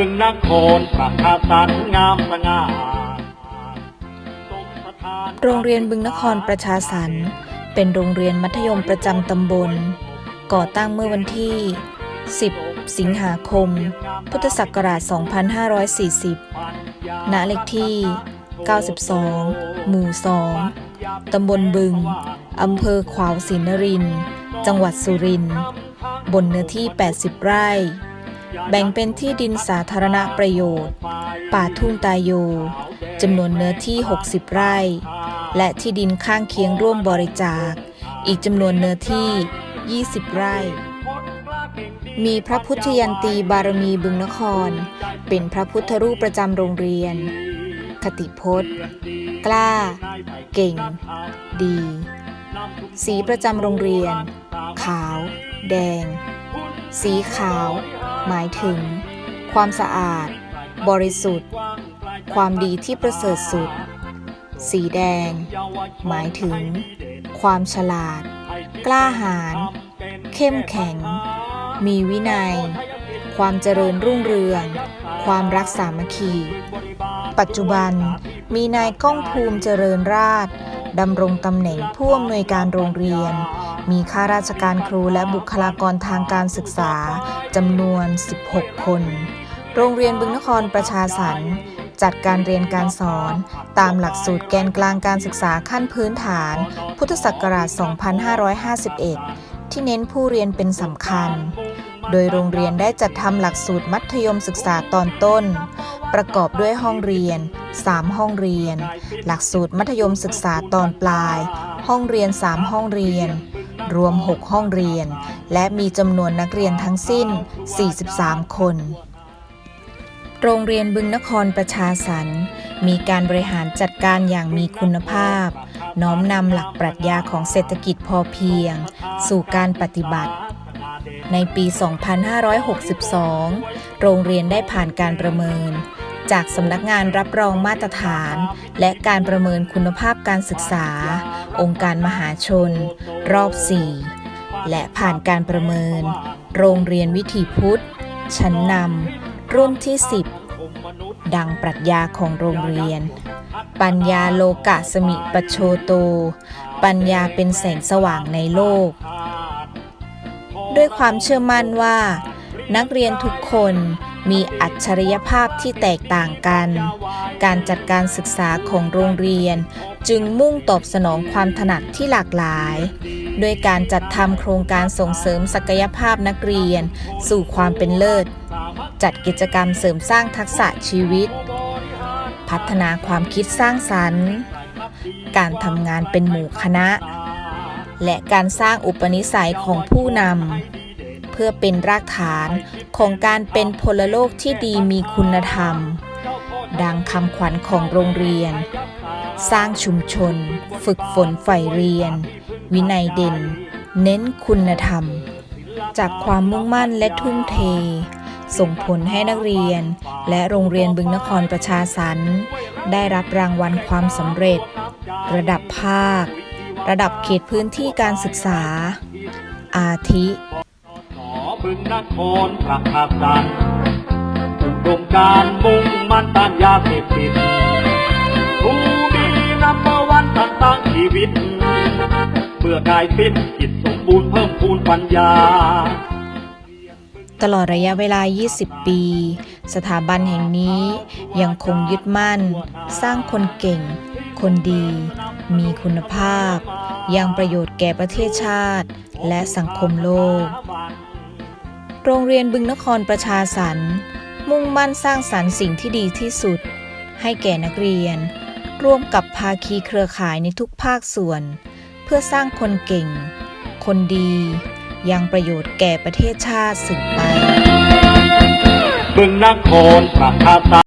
บึงนครประชาสันงามสง่าโรงเรียนบึงนครประชาสรรค์เป็นโรงเรียนมัธยมประจำตำบล ก่อตั้งเมื่อวันที่ 10 สิงหาคม พุทธศักราช 2540 ณ เลขที่ 92 หมู่ 2 ตำบลบึง อำเภอขวาวศรีนริน จังหวัดสุรินทร์ บนเนื้อที่ 80 ไร่ แบ่งเป็นที่ดินสาธารณประโยชน์ ป่าทุ่งตายโยจำนวนเนื้อที่ 60 ไร่ และที่ดินข้างเคียงร่วมบริจาค อีกจำนวนเนื้อที่ 20 ไร่ มีพระพุทธยันตีบารมีบึงนคร เป็นพระพุทธรูปประจำโรงเรียน คติพจน์ กล้า เก่ง ดี สีประจำโรงเรียน ขาว แดง สีขาว หมายถึง ความสะอาด บริสุทธิ์ ความดีที่ประเสริฐสุด สีแดง หมายถึง ความฉลาด กล้าหาญเข้มแข็ง มีวินัย ความเจริญรุ่งเรือง ความรักสามัคคี ปัจจุบันมีนายก้องภูมิเจริญราษฎร์ดำรงตำแหน่งผู้อำนวยการโรงเรียน มีข้าราชการครูและบุคลากรทางการศึกษาจำนวน 16 คน โรงเรียนบึงนครประชาสรรค์จัดการเรียนการสอน ตามหลักสูตรแกนกลางการศึกษาขั้นพื้นฐาน พุทธศักราช 2551 ที่เน้นผู้เรียนเป็นสำคัญ โดยโรงเรียนได้จัดทำหลักสูตรมัธยมศึกษาตอนต้น ประกอบด้วยห้องเรียน 3 ห้องเรียน หลักสูตรมัธยมศึกษาตอนปลาย ห้องเรียน 3 ห้องเรียน รวม 6 ห้องเรียน และมีจำนวนนักเรียนทั้งสิ้น 43 คน โรงเรียนบึงนครประชาสรรค์มีการบริหารจัดการอย่างมีคุณภาพ น้อมนำหลักปรัชญาของเศรษฐกิจพอเพียง สู่การปฏิบัติ ในปี 2562 โรงเรียนได้ผ่านการประเมิน จากสำนักงานรับรองมาตรฐาน และการประเมินคุณภาพการศึกษา องค์การมหาชน รอบ 4 และผ่านการประเมิน โรงเรียนวิถีพุทธ ชั้นนำรุ่นที่ 10 ดังปรัชญาของโรงเรียน ปัญญาโลกะสมิปโชโต ปัญญาเป็นแสงสว่างในโลก ด้วยความเชื่อมั่นว่า นักเรียนทุกคน มีอัจฉริยภาพที่แตกต่างกัน การจัดการศึกษาของโรงเรียน จึงมุ่งตอบสนองความถนัดที่หลากหลายด้วยการจัดทำโครงการส่งเสริมศักยภาพนักเรียน สู่ความเป็นเลิศ จัดกิจกรรมเสริมสร้างทักษะชีวิต พัฒนาความคิดสร้างสรรค์ การทำงานเป็นหมู่คณะ และการสร้างอุปนิสัยของผู้นำเพื่อเป็นรากฐาน ของการเป็นพลโลกที่ดีมีคุณธรรม ดังคำขวัญของโรงเรียน สร้างชุมชน ฝึกฝนใฝ่เรียน วินัยเด่น เน้นคุณธรรม จากความมุ่งมั่นและทุ่มเท ส่งผลให้นักเรียน และโรงเรียนบึงนครประชาสรรค์ได้รับรางวัลความสำเร็จ ระดับภาค ระดับเขตพื้นที่การศึกษา อาทิ บึงนครประชาสันอุดมการมุ่งมั่นต้านยาเสพติดผู้มีนับประวันต่างๆชีวิต เมื่อกายฟิตจิตสมบูรณ์เพิ่มพูนปัญญา ตลอดระยะเวลา 20 ปี สถาบันแห่งนี้ยังคงยึดมั่น สร้างคนเก่ง คนดี มีคุณภาพ ยังประโยชน์แก่ประเทศชาติ และสังคมโลก โรงเรียนบึงนครประชาสรรค์ มุ่งมั่นสร้างสรรค์สิ่งที่ดีที่สุด ให้แก่นักเรียน ร่วมกับภาคีเครือข่ายในทุกภาคส่วน เพื่อสร้างคนเก่ง คนดี ยังประโยชน์แก่ประเทศชาติสืบไป บึงนครประชาสัน